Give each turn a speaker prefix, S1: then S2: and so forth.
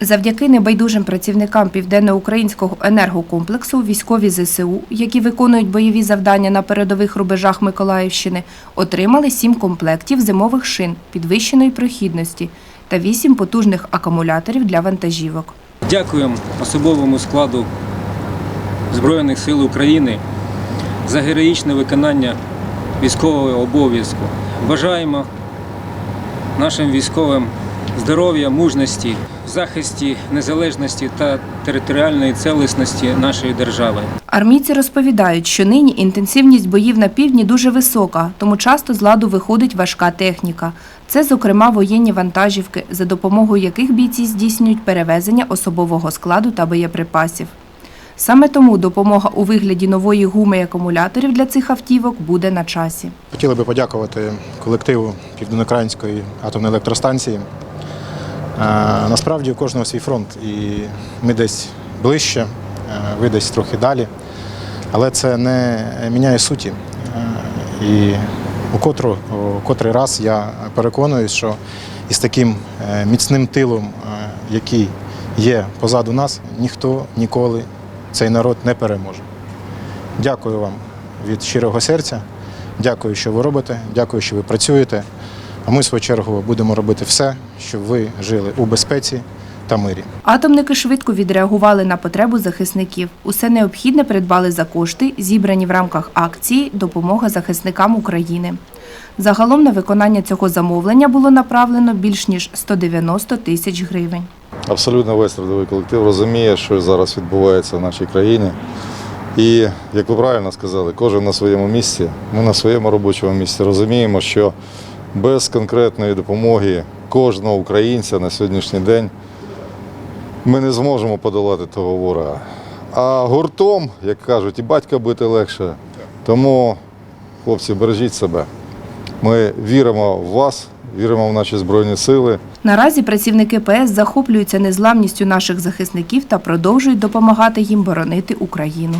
S1: Завдяки небайдужим працівникам південноукраїнського енергокомплексу військові ЗСУ, які виконують бойові завдання на передових рубежах Миколаївщини, отримали сім комплектів зимових шин підвищеної прохідності та вісім потужних акумуляторів для вантажівок.
S2: Дякуємо особовому складу Збройних сил України за героїчне виконання військового обов'язку. Бажаємо нашим військовим здоров'я, мужності, захисті незалежності та територіальної цілісності нашої держави.
S1: Армійці розповідають, що нині інтенсивність боїв на півдні дуже висока, тому часто з ладу виходить важка техніка. Це, зокрема, воєнні вантажівки, за допомогою яких бійці здійснюють перевезення особового складу та боєприпасів. Саме тому допомога у вигляді нової гуми і акумуляторів для цих автівок буде на часі.
S3: Хотіли би подякувати колективу Південноукраїнської атомної електростанції. Насправді у кожного свій фронт, і ми десь ближче, е, ви десь трохи далі. Але це не міняє суті. Е, І у котру, котрий раз я переконуюсь, що із таким е, міцним тилом, який є позаду нас, ніхто ніколи цей народ не переможе. Дякую вам від щирого серця. Дякую, що ви робите. Дякую, що ви працюєте. А ми, в свою чергу, будемо робити все, щоб ви жили у безпеці та мирі.
S1: Атомники швидко відреагували на потребу захисників. Усе необхідне придбали за кошти, зібрані в рамках акції Допомога захисникам України. Загалом на виконання цього замовлення було направлено більш ніж 190 тисяч гривень.
S4: Абсолютно весь трудовий колектив розуміє, що зараз відбувається в нашій країні. І, як ви правильно сказали, кожен на своєму місці. Ми на своєму робочому місці розуміємо, що без конкретної допомоги кожного українця на сьогоднішній день ми не зможемо подолати того ворога. А гуртом, як кажуть, і батька бити легше. Тому, хлопці, бережіть себе. Ми віримо в вас, віримо в наші Збройні Сили.
S1: Наразі працівники ПС захоплюються незламністю наших захисників та продовжують допомагати їм боронити Україну.